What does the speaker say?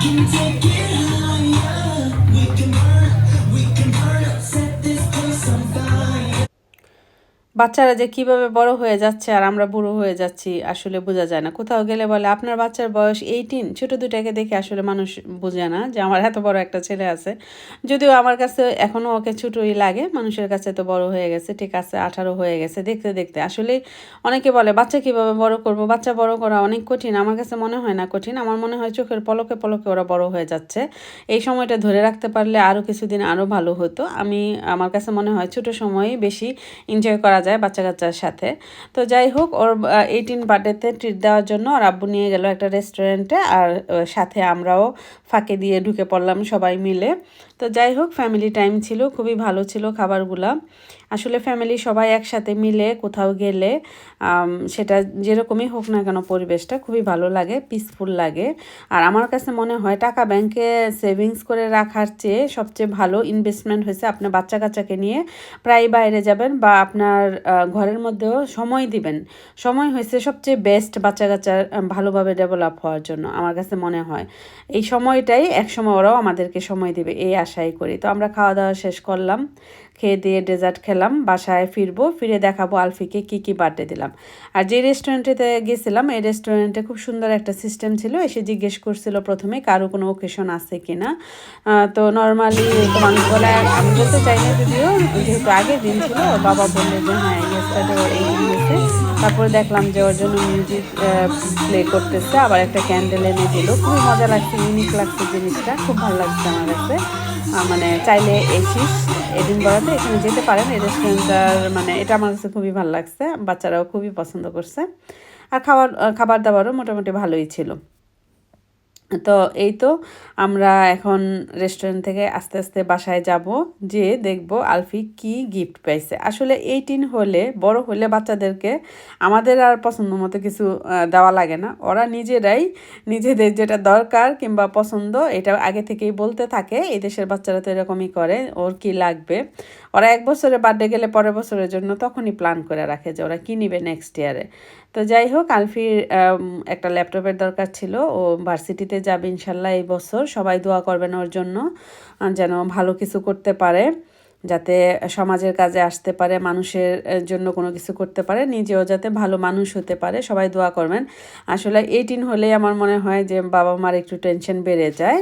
can take it বাচ্চারা যে কীভাবে বড় হয়ে যাচ্ছে আর আমরা বুড়ো হয়ে যাচ্ছি আসলে বোঝা যায় না। কোথাও গেলে বলে, আপনার বাচ্চার বয়স এইটিন ছোট দুটাকে দেখে আসলে মানুষ বোঝে না যে আমার এত বড় একটা ছেলে আছে। যদিও আমার কাছে এখনও ওকে ছোটই লাগে, মানুষের কাছে তো বড় হয়ে গেছে, ঠিক আছে, আঠারো হয়ে গেছে, দেখতে দেখতে। আসলে অনেকে বলে, বাচ্চা কীভাবে বড় করব? বাচ্চা বড় করা অনেক কঠিন। আমার কাছে মনে হয় না কঠিন। আমার মনে হয় চোখের পলকে পলকে ওরা বড় হয়ে যাচ্ছে। এই সময়টা ধরে রাখতে পারলে আরও কিছুদিন আরও ভালো হতো। আমি, আমার কাছে মনে হয় ছোট সময়ই বেশি এনজয় করা যায় বাচ্চা কাচ্চার সাথে। তো যাই হোক, ওর এইটিন বার্থডেতে ট্রিট দেওয়ার জন্য ওর আব্বু নিয়ে গেল একটা রেস্টুরেন্টে আর সাথে আমরাও ফাঁকে দিয়ে ঢুকে পড়লাম সবাই মিলে। তো যাই হোক ফ্যামিলি টাইম ছিল, খুবই ভালো ছিল খাবারগুলা। আসলে ফ্যামিলি সবাই একসাথে মিলে কোথাও গেলে সেটা যেরকমই হোক না কেন পরিবেশটা খুবই ভালো লাগে পিসফুল লাগে। আর আমার কাছে মনে হয় টাকা ব্যাংকে সেভিংস করে রাখার চেয়ে সবচেয়ে ভালো ইনভেস্টমেন্ট হয়েছে আপনার বাচ্চা কাচ্চাকে নিয়ে। প্রায় বাইরে যাবেন বা আপনার ঘরের মধ্যেও সময় দিবেন। সময় হয়েছে সবচেয়ে বেস্ট বাচ্চা কাচ্চার ভালোভাবে ডেভেলপ হওয়ার জন্য, আমার কাছে মনে হয়। এই সময়টাই এক সময় ওরাও আমাদেরকে সময় দিবে, এই আশাই করি। তো আমরা খাওয়া দাওয়া শেষ করলাম। খেয়ে দিয়ে ডেজার্ট খেলাম, বাসায় ফিরবো, ফিরে দেখাবো আলফিকে কি কি বার্থডে দিলাম। আর যে রেস্টুরেন্টেতে গেছিলাম, এই রেস্টুরেন্টে খুব সুন্দর একটা সিস্টেম ছিল, এসে জিজ্ঞেস করছিল প্রথমে কারও কোনো ওকেশন আছে কি না তো নর্মালি মানুষ বলে, আমি বলতে চাই না যদিও, যেহেতু আগের দিন ছিল, বাবা বললে যে হ্যাঁ এই তারপরে দেখলাম যে ওর জন্য মিউজিক প্লে করতেছে, আবার একটা ক্যান্ডেল এনে দিল। খুবই মজা লাগছে ইউনিক লাগছে জিনিসটা, খুব ভালো লাগছে আমার কাছে। মানে চাইলে এসিস, এদিন বেড়াতে এখানে যেতে পারেন, এই রেস্টুরেন্টটার মানে এটা আমার কাছে খুবই ভালো লাগছে, বাচ্চারাও খুবই পছন্দ করছে। আর খাবার খাবার দাবারও মোটামুটি ভালোই ছিল। তো এই তো আমরা এখন রেস্টুরেন্ট থেকে আস্তে আস্তে বাসায় যাব যে দেখব আলফি কি গিফট পাইছে। আসলে এইটিন হলে, বড় হলে বাচ্চাদেরকে আমাদের আর পছন্দ মতো কিছু দেওয়া লাগে না। ওরা নিজেরাই নিজেদের যেটা দরকার কিংবা পছন্দ, এটা আগে থেকেই বলতে থাকে। এই দেশের বাচ্চারা তো এরকমই করে, ওর কি লাগবে? ওরা এক বছরে বার্থডে গেলে পরের বছরের জন্য তখনই প্ল্যান করে রাখে যে ওরা কি নিবে নেক্সট ইয়ারে তো যাই হোক, আলফির একটা ল্যাপটপের দরকার ছিল। ও ভার্সিটিতে যাবে ইনশাল্লাহ এই বছর। সবাই দোয়া করবেন ওর জন্য যেন ভালো কিছু করতে পারে, যাতে সমাজের কাজে আসতে পারে, মানুষের জন্য কোনো কিছু করতে পারে, নিজেও যাতে ভালো মানুষ হতে পারে, সবাই দোয়া করবেন। আসলে এইটিন হলেই আমার মনে হয় যে বাবা মার একটু টেনশন বেড়ে যায়।